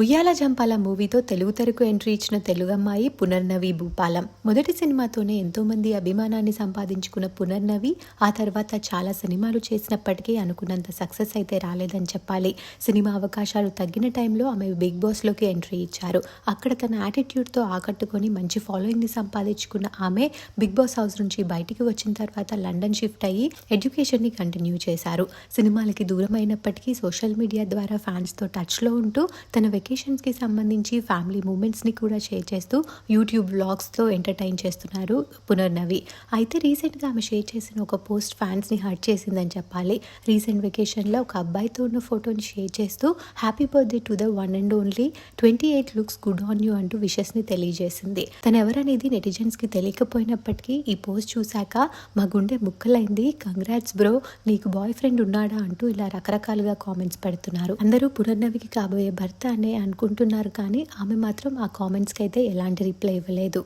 ఉయ్యాల జంపాల మూవీతో తెలుగు తెరకు ఎంట్రీ ఇచ్చిన తెలుగమ్మాయి పునర్నవి భూపాలం. మొదటి సినిమాతోనే ఎంతోమంది అభిమానాన్ని సంపాదించుకున్న పునర్నవి ఆ తర్వాత చాలా సినిమాలు చేసినప్పటికీ అనుకున్నంత సక్సెస్ అయితే రాలేదని చెప్పాలి. సినిమా అవకాశాలు తగ్గిన టైంలో ఆమె బిగ్ బాస్లోకి ఎంట్రీ ఇచ్చారు. అక్కడ తన యాటిట్యూడ్తో ఆకట్టుకొని మంచి ఫాలోయింగ్ని సంపాదించుకున్న ఆమె బిగ్ బాస్ హౌస్ నుంచి బయటికి వచ్చిన తర్వాత లండన్ షిఫ్ట్ అయ్యి ఎడ్యుకేషన్ని కంటిన్యూ చేశారు. సినిమాలకి దూరం అయినప్పటికీ సోషల్ మీడియా ద్వారా ఫ్యాన్స్తో టచ్లో ఉంటూ తన వెకేషన్స్కి సంబంధించి ఫ్యామిలీ మూమెంట్స్ని కూడా షేర్ చేస్తూ యూట్యూబ్ వ్లాగ్స్తో ఎంటర్టైన్ చేస్తున్నారు పునర్నవి. అయితే రీసెంట్గా ఆమె షేర్ చేసిన ఒక పోస్ట్ ఫ్యాన్స్ని హర్ట్ చేసిందని చెప్పాలి. రీసెంట్ వెకేషన్లో ఒక అబ్బాయితో ఉన్న ఫోటోని షేర్ చేస్తూ happy birthday to the one and only twenty eight looks good on you అంటూ విషెస్ని తెలియజేసింది. తను ఎవరనేది నెటిజన్స్కి తెలియకపోయినప్పటికీ ఈ పోస్ట్ చూశాక మా గుండె ముక్కలైంది కంగ్రాట్స్ బ్రో నీకు బాయ్ ఫ్రెండ్ ఉన్నాడా అంటూ ఇలా రకరకాలుగా కామెంట్స్ పెడుతున్నారు. అందరూ పునర్నవికి కాబోయే భర్త అనే అనుకుంటున్నారు కానీ ఆమె మాత్రం ఆ కామెంట్స్కి అయితే ఎలాంటి రిప్లై ఇవ్వలేదు.